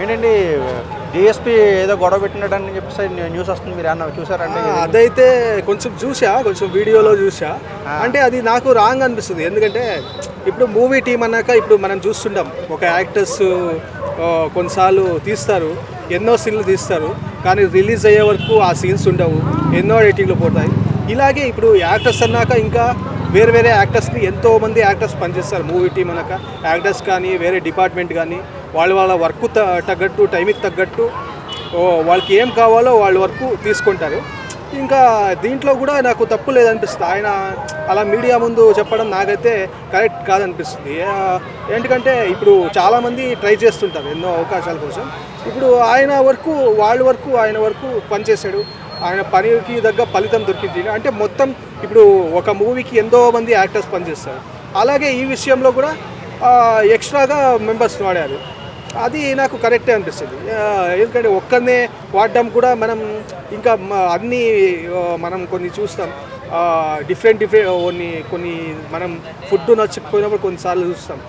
ఏంటండి డిఎస్పీ ఏదో గొడవ పెట్టినాడని చెప్పేసి న్యూస్ వస్తుంది మీరు ఏమన్నా చూసారంటే అదైతే కొంచెం చూసా కొంచెం వీడియోలో చూసా అంటే అది నాకు రాంగ్ అనిపిస్తుంది. ఎందుకంటే ఇప్పుడు మూవీ టీం అన్నాక ఇప్పుడు మనం చూస్తుంటాం ఒక యాక్టర్స్ కొన్నిసార్లు తీస్తారు ఎన్నో సీన్లు తీస్తారు కానీ రిలీజ్ అయ్యే వరకు ఆ సీన్స్ ఉండవు ఎన్నో ఎడిటింగ్లు పోతాయి. ఇలాగే ఇప్పుడు యాక్టర్స్ అన్నాక ఇంకా వేరే వేరే యాక్టర్స్ని ఎంతో మంది యాక్టర్స్ పనిచేస్తారు మూవీ టీం అన్నాక. యాక్టర్స్ కానీ వేరే డిపార్ట్మెంట్ కానీ వాళ్ళ వాళ్ళ వర్క్ తగ్గట్టు టైంకి తగ్గట్టు ఓ, వాళ్ళకి ఏం కావాలో వాళ్ళ వర్క్ తీసుకుంటారు. ఇంకా దీంట్లో కూడా నాకు తప్పు లేదనిపిస్తుంది. ఆయన అలా మీడియా ముందు చెప్పడం నాకైతే కరెక్ట్ కాదనిపిస్తుంది. ఎందుకంటే ఇప్పుడు చాలామంది ట్రై చేస్తుంటారు ఎన్నో అవకాశాల కోసం. ఇప్పుడు ఆయన వరకు వాళ్ళ వరకు ఆయన వరకు పనిచేశాడు. ఆయన పనికి తగ్గ ఫలితం దొరికింది. అంటే మొత్తం ఇప్పుడు ఒక మూవీకి ఎంతో మంది యాక్టర్స్ పనిచేస్తారు. అలాగే ఈ విషయంలో కూడా ఎక్స్ట్రాగా మెంబర్స్ వాడారు. అది నాకు కరెక్టే అనిపిస్తుంది. ఎందుకంటే ఒక్కరినే వాడడం కూడా మనం ఇంకా అన్నీ మనం కొన్ని చూస్తాం. డిఫరెంట్ డిఫరెంట్ కొన్ని కొన్ని మనం ఫుడ్ నచ్చకపోయినప్పుడు కొన్నిసార్లు చూస్తాం.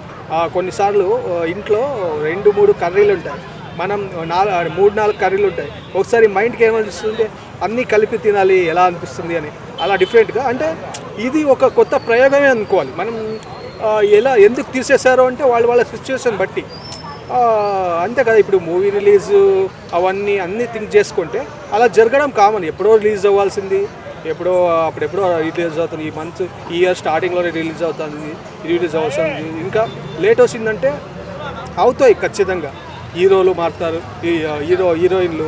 కొన్నిసార్లు ఇంట్లో రెండు మూడు కర్రీలు ఉంటాయి. మనం నాలుగు మూడు నాలుగు కర్రీలు ఉంటాయి. ఒకసారి మైండ్కి ఏమనిపిస్తుంది అన్నీ కలిపి తినాలి ఎలా అనిపిస్తుంది అని. అలా డిఫరెంట్గా అంటే ఇది ఒక కొత్త ప్రయోగమే అనుకోవాలి. మనం ఎలా ఎందుకు తీసేశారో అంటే వాళ్ళ వాళ్ళ సిచ్యువేషన్ బట్టి. అంతే కదా ఇప్పుడు మూవీ రిలీజ్ అవన్నీ అన్నీ థింక్ చేసుకుంటే అలా జరగడం కామన్ ఎప్పుడో రిలీజ్ అవ్వాల్సింది ఎప్పుడో అప్పుడెప్పుడో రిలీజ్ అవుతుంది. ఈ మంత్ ఈ ఇయర్ స్టార్టింగ్లోనే రిలీజ్ అవుతుంది రిలీజ్ అవుతుంది ఇంకా లేట్ వచ్చిందంటే అవుతాయి ఖచ్చితంగా. హీరోలు మారుతారు. ఈ హీరో హీరోయిన్లు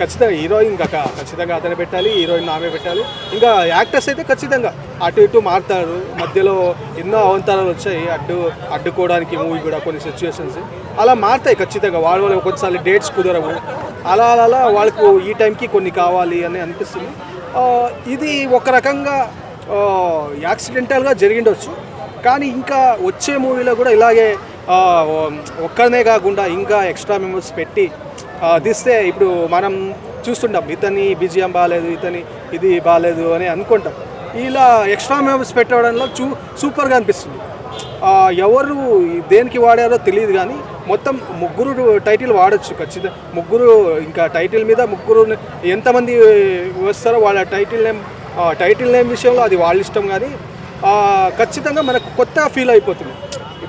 ఖచ్చితంగా హీరోయిన్ కాక ఖచ్చితంగా అతనే పెట్టాలి హీరోయిన్ ఆమె పెట్టాలి. ఇంకా యాక్టర్స్ అయితే ఖచ్చితంగా అటు ఇటు మారుతారు. మధ్యలో ఎన్నో అవంతరాలు వచ్చాయి. అడ్డు అడ్డుకోవడానికి మూవీ కూడా కొన్ని సిచ్యువేషన్స్ అలా మారుతాయి ఖచ్చితంగా. వాళ్ళ వాళ్ళు కొన్నిసార్లు డేట్స్ కుదరవు. అలా అలా అలా వాళ్ళకు ఈ టైంకి కొన్ని కావాలి అని అనిపిస్తుంది. ఇది ఒక రకంగా యాక్సిడెంటల్గా జరిగిండొచ్చు. కానీ ఇంకా వచ్చే మూవీలో కూడా ఇలాగే ఆ, ఒక్కరినే కాకుండా ఇంకా ఎక్స్ట్రా మెంబర్స్ పెట్టి తీస్తే ఇప్పుడు మనం చూస్తుంటాం ఇతని బిజిఎం బాగాలేదు ఇతని ఇది బాగాలేదు అని అనుకుంటాం. ఇలా ఎక్స్ట్రా మెంబర్స్ పెట్టడంలో చూ సూపర్గా అనిపిస్తుంది. ఎవరు దేనికి వాడారో తెలియదు కానీ మొత్తం ముగ్గురు టైటిల్ వాడచ్చు ఖచ్చితంగా. ముగ్గురు ఇంకా టైటిల్ మీద ముగ్గురు ఎంతమంది వస్తారో వాళ్ళ టైటిల్ నేమ్ టైటిల్ నేమ్ విషయంలో అది వాళ్ళ ఇష్టం కానీ ఖచ్చితంగా మనకు కొత్త ఫీల్ అయిపోతుంది.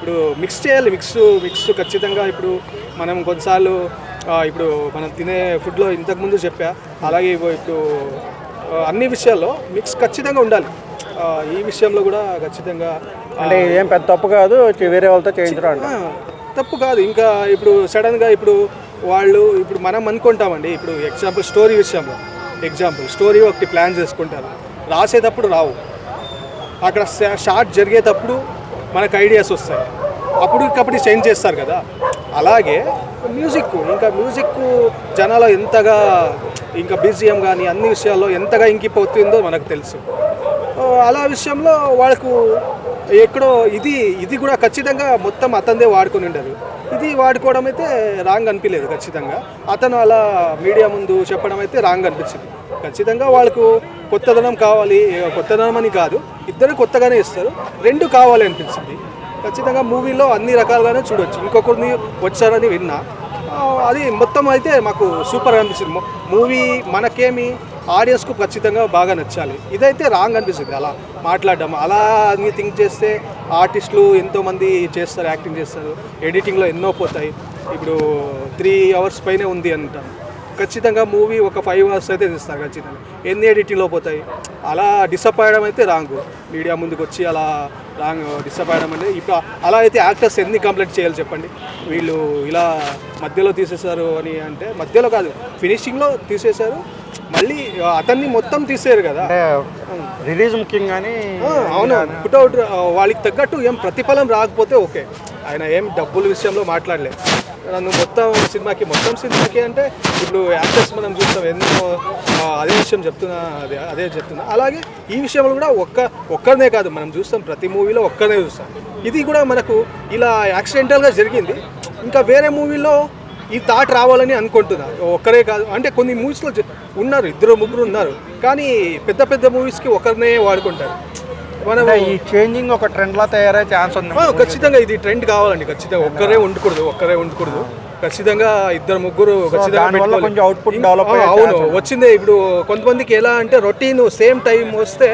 ఇప్పుడు మిక్స్ చేయాలి మిక్స్ మిక్స్ ఖచ్చితంగా ఇప్పుడు మనం కొన్నిసార్లు ఇప్పుడు మనం తినే ఫుడ్లో ఇంతకుముందు చెప్పా అలాగే ఇప్పుడు అన్ని విషయాల్లో మిక్స్ ఖచ్చితంగా ఉండాలి. ఈ విషయంలో కూడా ఖచ్చితంగా అంటే ఏం పెద్ద తప్పు కాదు వేరే వాళ్ళతో చేయించడం తప్పు కాదు. ఇంకా ఇప్పుడు సడన్గా ఇప్పుడు వాళ్ళు ఇప్పుడు మనం అనుకుంటామండి ఇప్పుడు ఎగ్జాంపుల్ స్టోరీ విషయంలో ఎగ్జాంపుల్ స్టోరీ ఒకటి ప్లాన్ చేసుకుంటారు. రాసేటప్పుడు రావు. అక్కడ షార్ట్ జరిగేటప్పుడు మనకు ఐడియాస్ వస్తాయి. అప్పుడు కబడ్డీ చేంజ్ చేస్తారు కదా. అలాగే మ్యూజిక్ ఇంకా మ్యూజిక్ జనాలు ఎంతగా ఇంకా బీజిఎం కానీ అన్ని విషయాల్లో ఎంతగా ఇంకిపోతుందో మనకు తెలుసు. అలా విషయంలో వాళ్ళకు ఎక్కడో ఇది ఇది కూడా ఖచ్చితంగా మొత్తం అతనిదే వాడుకొని ఉండరు ఇది వాడుకోవడం అయితే రాంగ్ అనిపించలేదు ఖచ్చితంగా. అతను అలా మీడియా ముందు చెప్పడం అయితే రాంగ్ అనిపించింది. ఖచ్చితంగా వాళ్ళకు కొత్తదనం కావాలి కొత్తదనం అని కాదు ఇద్దరు కొత్తగానే ఇస్తారు. రెండు కావాలి అనిపించింది. ఖచ్చితంగా మూవీలో అన్ని రకాలుగానే చూడొచ్చు. ఇంకొకరిని వచ్చారని విన్నా. అది మొత్తం అయితే మాకు సూపర్ అనిపించింది. మూవీ మనకేమి ఆడియన్స్కు ఖచ్చితంగా బాగా నచ్చాలి. ఇదైతే రాంగ్ అనిపిస్తుంది. అలా మాట్లాడడం అలా అన్ని థింక్ చేస్తే ఆర్టిస్టులు ఎంతోమంది చేస్తారు యాక్టింగ్ చేస్తారు ఎడిటింగ్లో ఎన్నో పోతాయి. ఇప్పుడు త్రీ అవర్స్ పైనే ఉంది అంటాం. ఖచ్చితంగా మూవీ ఒక ఫైవ్ అవర్స్ అయితే తీస్తారు ఖచ్చితంగా. ఎన్ని ఎడిటింగ్లో పోతాయి? అలా డిసప్పాయడం అయితే రాంగ్. మీడియా ముందుకు వచ్చి అలా రాంగ్ డిసప్పాయడం అంటే ఇప్పుడు అలా అయితే యాక్టర్స్ ఎన్ని కంప్లైంట్ చేయాలి చెప్పండి? వీళ్ళు ఇలా మధ్యలో తీసేశారు అని అంటే మధ్యలో కాదు ఫినిషింగ్లో తీసేశారు. మళ్ళీ అతన్ని మొత్తం తీసేరు కదా. రిలీజ్ ముఖ్యం కానీ ఆ, అవును. పుట్అవుట్ వాళ్ళకి తగ్గట్టు ఏం ప్రతిఫలం రాకపోతే ఓకే. ఆయన ఏం డబ్బుల విషయంలో మాట్లాడలేదు. నన్ను మొత్తం సినిమాకి మొత్తం సినిమాకి అంటే ఇప్పుడు యాక్టర్స్ మనం చూస్తాం ఎన్నో అదే విషయం చెప్తున్నా అదే అదే చెప్తున్నా. అలాగే ఈ విషయంలో కూడా ఒక్క ఒక్కరినే కాదు మనం చూస్తాం ప్రతి మూవీలో ఒక్కరినే చూస్తాం. ఇది కూడా మనకు ఇలా యాక్సిడెంటల్గా జరిగింది. ఇంకా వేరే మూవీలో ఈ థాట్ రావాలని అనుకుంటున్నా. ఒక్కరే కాదు అంటే కొన్ని మూవీస్లో ఉన్నారు ఇద్దరు ముగ్గురు ఉన్నారు. కానీ పెద్ద పెద్ద మూవీస్కి ఒకరినే వాడుకుంటారు. మనం ఈ చేంజింగ్ ఒక ట్రెండ్ లా తయారయ్యే ఛాన్స్ ఉంది. ఖచ్చితంగా ఇది ట్రెండ్ కావాలండి ఖచ్చితంగా. ఒక్కరే ఉండకూడదు ఒక్కరే ఉండకూడదు. ఖచ్చితంగా ఇద్దరు ముగ్గురు ఖచ్చితంగా ఆ, అయ్యే అవును. వచ్చిందే ఇప్పుడు. కొంతమందికి ఎలా అంటే రొటీన్ సేమ్ టైం వస్తే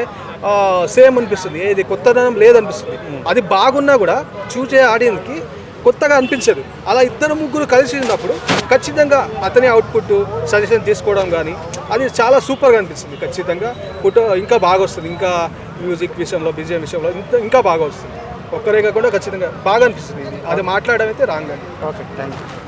సేమ్ అనిపిస్తుంది. ఏది కొత్తదనం లేదనిపిస్తుంది. అది బాగున్నా కూడా చూసే ఆడియన్స్కి కొత్తగా అనిపించదు. అలా ఇద్దరు ముగ్గురు కలిసి ఉన్నప్పుడు ఖచ్చితంగా అతని అవుట్పుట్ సజెషన్ తీసుకోవడం కానీ అది చాలా సూపర్గా అనిపిస్తుంది. ఖచ్చితంగా ఫోటో ఇంకా బాగా వస్తుంది. ఇంకా మ్యూజిక్ విషయంలో బిజిఎం విషయంలో ఇంకా ఇంకా బాగా వస్తుంది. ఒక్కరే కాకుండా ఖచ్చితంగా బాగా అనిపిస్తుంది. ఇది అది మాట్లాడడం అయితే రాంగ్ అండి. Okay thank you